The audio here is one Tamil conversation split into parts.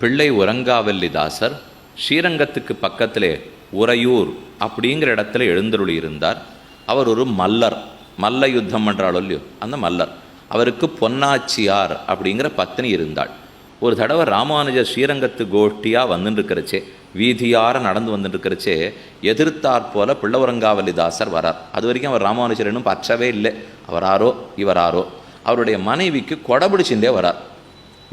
பிள்ளை உறங்காவல்லிதாசர் ஸ்ரீரங்கத்துக்கு பக்கத்திலே உறையூர் அப்படிங்கிற இடத்துல எழுந்தருளி இருந்தார். அவர் ஒரு மல்லர். மல்ல யுத்தம் பண்றாளோ இல்லையோ அந்த மல்லர். அவருக்கு பொன்னாச்சியார் அப்படிங்கிற பத்னி இருந்தாள். ஒரு தடவை ராமானுஜர் ஸ்ரீரங்கத்து கோஷ்டியாக வந்துட்டு இருக்கிறச்சே வீதியார நடந்து வந்துட்டு இருக்கிறச்சே எதிர்த்தாற் போல பிள்ளவரங்காவல்லிதாசர் வரார். அது வரைக்கும் அவர் ராமானுஜர் இன்னும் பற்றவே இல்லை. அவராரோ இவராரோ. அவருடைய மனைவிக்கு கொடபிடிச்சுட்டே வரார்.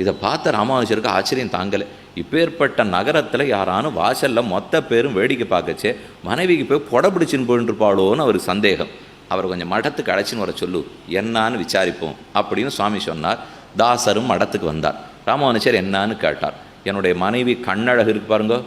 இதை பார்த்த ராமானுஜருக்கு ஆச்சரியம் தாங்கலை. இப்பேற்பட்ட நகரத்தில் யாரானும் வாசலில் மொத்த பேரும் வேடிக்கை பார்க்கச்சே மனைவிக்கு போய் புட பிடிச்சின்னு போயிட்டுருப்பாளோன்னு அவருக்கு சந்தேகம். அவர் கொஞ்சம் மடத்துக்கு அழைச்சின்னு வர சொல்லு என்னான்னு விசாரிப்போம் அப்படின்னு சுவாமி சொன்னார். தாசரும் மடத்துக்கு வந்தார். ராமானுஜர் என்னான்னு கேட்டார். என்னுடைய மனைவி கண்ணழகு இருக்கு பாருங்க.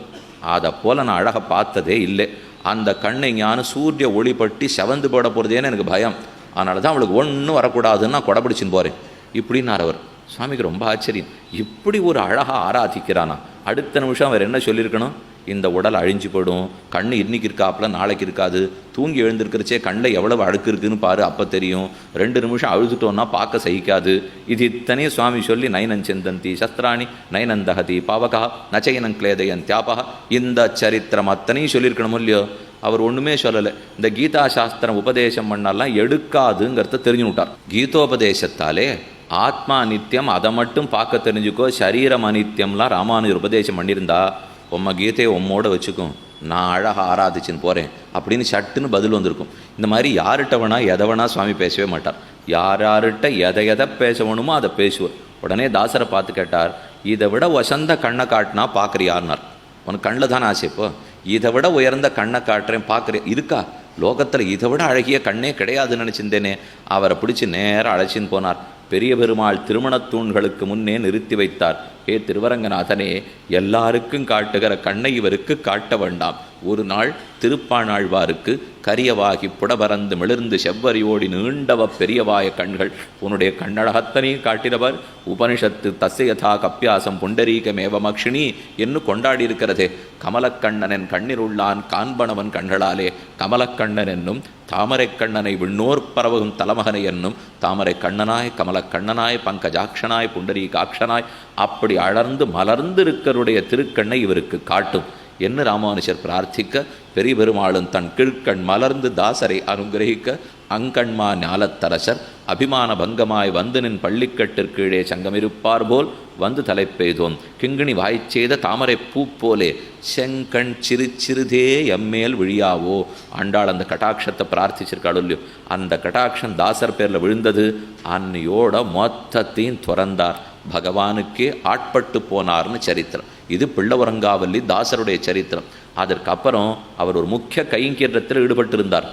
அதை போல் நான் அழகை பார்த்ததே இல்லை. அந்த கண்ணை ஞான சூரிய ஒளிப்பட்டு செவந்து போட போகிறதேன்னு எனக்கு பயம். அதனால தான் அவளுக்கு ஒன்றும் வரக்கூடாதுன்னு நான் கொடை பிடிச்சின்னு போகிறேன் இப்படின்னார் அவர். சுவாமிக்கு ரொம்ப ஆச்சரியம். இப்படி ஒரு அழகாக ஆராதிக்கிறானா? அடுத்த நிமிஷம் அவர் என்ன சொல்லியிருக்கணும்? இந்த உடல் அழிஞ்சு போயிடும் கண் இன்னைக்கு இருக்காப்புல நாளைக்கு இருக்காது தூங்கி எழுந்திருக்கிறச்சே கண்ணில் எவ்வளவு அழுக்கு இருக்குன்னு பாரு அப்போ தெரியும். ரெண்டு நிமிஷம் அழுதுட்டோன்னா பார்க்க சகிக்காது. இது இத்தனையும் சுவாமி சொல்லி நயனன் செந்தந்தி சஸ்திராணி நயனன் தகதி பாவகா நச்சயனன் கிளேதையன் தியாபகா. இந்த சரித்திரம் அத்தனையும் சொல்லியிருக்கணும் இல்லையோ? அவர் ஒன்றுமே சொல்லலை. இந்த கீதா சாஸ்திரம் உபதேசம் பண்ணாலாம் எடுக்காதுங்கிறத தெரிஞ்சு விட்டார். கீதோபதேசத்தாலே ஆத்மா நித்தியம் அதை மட்டும் பார்க்க தெரிஞ்சுக்கோ சரீரம் அநித்தியம்லாம் ராமானுஜர் உபதேசம் பண்ணியிருந்தா உம்ம கீதையை உம்மோட வச்சுக்கும் நான் அழகாக ஆராதிச்சுன்னு போகிறேன் அப்படின்னு சட்டுன்னு பதில் வந்திருக்கும். இந்த மாதிரி யார்கிட்ட வேணா எதை வேணா சுவாமி பேசவே மாட்டார். யார் யார்கிட்ட எதை எதை பேசணுமோ அதை பேசுவார். உடனே தாசரை பார்த்து கேட்டார் இதை விட வசந்த கண்ணை காட்டினா பார்க்குறியார்னார் உனக்கு கண்ணில் தானே ஆசை இப்போ? இதை விட உயர்ந்த கண்ணை காட்டுறேன் பார்க்குறேன். இருக்கா? லோகத்தில் இதை விட அழகிய கண்ணே கிடையாதுன்னு நினச்சிருந்தேனே. அவரை பிடிச்சி நேராக அழைச்சின்னு போனார். பெரிய பெருமாள் திருமணத் தூண்களுக்கு முன்னே நிறுத்தி வைத்தார். ஏ திருவரங்கநாதனே எல்லாருக்கும் காட்டுகிற கண்ணை இவருக்கு காட்ட வேண்டாம். ஒரு நாள் திருப்பாணாழ்வாருக்கு கரியவாகி புடபரந்து மிளிர்ந்து செவ்வரியோடி நீண்டவ பெரியவாய கண்கள். உன்னுடைய கண்ணழகத்தனையும் காட்டினவர். உபனிஷத்து தசையதா கப்பியாசம் புண்டரீகமேவ மக்ஷினி என்று கொண்டாடி இருக்கிறதே கமலக்கண்ணனன் கண்ணிருள்ளான் காண்பனவன் கண்களாலே. கமலக்கண்ணன் என்னும் தாமரைக்கண்ணனை விண்ணோர் பரவகும் தலமகனை என்னும் தாமரை கண்ணனாய் கமலக்கண்ணனாய் பங்கஜாட்சனாய் புண்டரீகாட்சனாய் அப்படி அழர்ந்து மலர்ந்து இருக்கருடைய திருக்கண்ணை இவருக்கு காட்டும். என்ன ராமானுஜர் பிரார்த்திக்க? பெரிய பெருமாளும் தன் கீழ்கண் மலர்ந்து தாசரை அனுகிரகிக்க. அங்கண்மா ஞாலத்தரசர் அபிமான பங்கமாய் வந்து நின் பள்ளிக்கட்டிற்கீழே சங்கமிருப்பார் போல் வந்து தலைப்பெய்தோம். கிங்கிணி வாய்ச்செய்த தாமரை பூ போலே செங்கண் சிறு சிறிதே எம்மேல் விழியாவோ? ஆண்டாள் அந்த கட்டாட்சத்தை பிரார்த்திச்சிருக்காள் இல்லையோ அந்த கட்டாட்சம் தாசர் பேரில் விழுந்தது. அன்னையோட மொத்தத்தையும் துறந்தார். பகவானுக்கே ஆட்பட்டு போனார்னு சரித்திரம். இது பிள்ளவரங்காவல்லி தாசருடைய சரித்திரம். அதற்கப்புறம் அவர் ஒரு முக்கிய கைங்கீரத்தில் ஈடுபட்டிருந்தார்.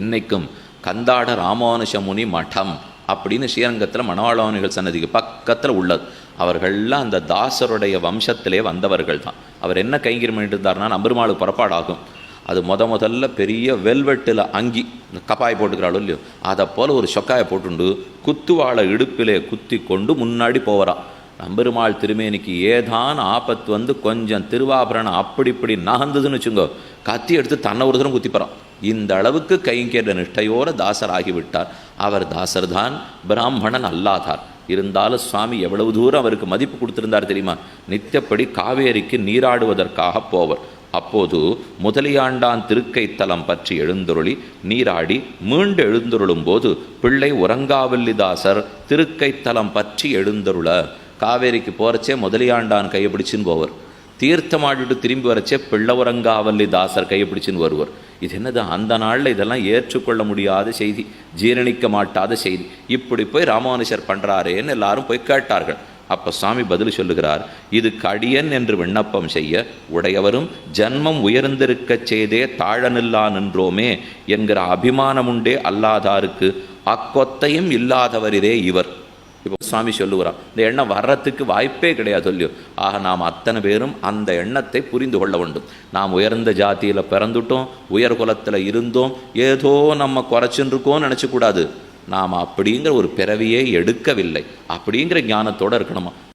இன்னைக்கும் கந்தாட ராமானுஷ முனி மடம் அப்படின்னு ஸ்ரீரங்கத்தில் மணவாளவனிகள் சன்னதிக்கு பக்கத்தில் உள்ளது. அவர்கள்லாம் அந்த தாசருடைய வம்சத்திலே வந்தவர்கள் தான் அவர் என்ன கைங்கரியம் பண்ணிட்டு இருந்தார்னா நம்பெருமாளுக்கு புறப்பாடாகும். அது முத முதல்ல பெரிய வெல்வெட்டில் அங்கி இந்த கப்பாய் போட்டுக்கிறாளோ இல்லையோ அதை போல் ஒரு சொக்காயை போட்டுண்டு குத்துவாழை இடுப்பிலே குத்தி கொண்டு முன்னாடி போவரா நம்பெருமாள் திருமேனிக்கு ஏதான் ஆபத்து வந்து கொஞ்சம் திருவாபரணம் அப்படி இப்படி நகர்ந்ததுன்னு வச்சுங்கோ கத்தி எடுத்து தன்னை ஒரு தரம் குத்திப்பறான் இந்த அளவுக்கு கைங்கேற நிஷ்டையோர தாசர் ஆகிவிட்டார் அவர் தாசர் தான் பிராமணன் அல்லாதார். இருந்தாலும் சுவாமி எவ்வளவு தூரம் அவருக்கு மதிப்பு கொடுத்திருந்தார் தெரியுமா? நித்தியப்படி காவேரிக்கு நீராடுவதற்காக போவர். அப்போது முதலியாண்டான் திருக்கைத்தலம் பற்றி எழுந்தருளி நீராடி மீண்டு எழுந்தருளும் போது பிள்ளை உறங்காவல்லிதாசர் திருக்கைத்தலம் பற்றி எழுந்தருள. காவேரிக்கு போகிறச்சே முதலியாண்டான் கையை பிடிச்சின்னு போவர். தீர்த்தமாடிட்டு திரும்பி வரச்சே பிள்ளவரங்காவல்லி தாசர் கையை பிடிச்சின்னு வருவர். இது என்னது? அந்த நாளில் இதெல்லாம் ஏற்றுக்கொள்ள முடியாத செய்தி ஜீரணிக்க மாட்டாத செய்தி. இப்படி போய் ராமானுஜர் பண்ணுறாரேன்னு எல்லாரும் போய் கேட்டார்கள். அப்போ சுவாமி பதில் சொல்லுகிறார் இது கடியன் என்று விண்ணப்பம் செய்ய உடையவரும் ஜன்மம் உயர்ந்திருக்கச் செய்தே தாழனில்லா நின்றோமே என்கிற அபிமானமுண்டே அல்லாதாருக்கு அக்கொத்தையும் இல்லாதவரிதே இவர். இப்போ சுவாமி சொல்லுகிறார் இந்த எண்ணம் வர்றதுக்கு வாய்ப்பே கிடையாது சொல்லியும் ஆக நாம் அத்தனை பேரும் அந்த எண்ணத்தை புரிந்து கொள்ள வேண்டும். நாம் உயர்ந்த ஜாதியில் பிறந்துட்டோம் உயர் குலத்தில் இருந்தோம் ஏதோ நம்ம குறைச்சுன்னு நினச்சக்கூடாது. நாம் அப்படிங்கிற ஒரு பிறவியே எடுக்கவில்லை. அப்படிங்கிற ஞானத்தோடு இருக்கணுமா?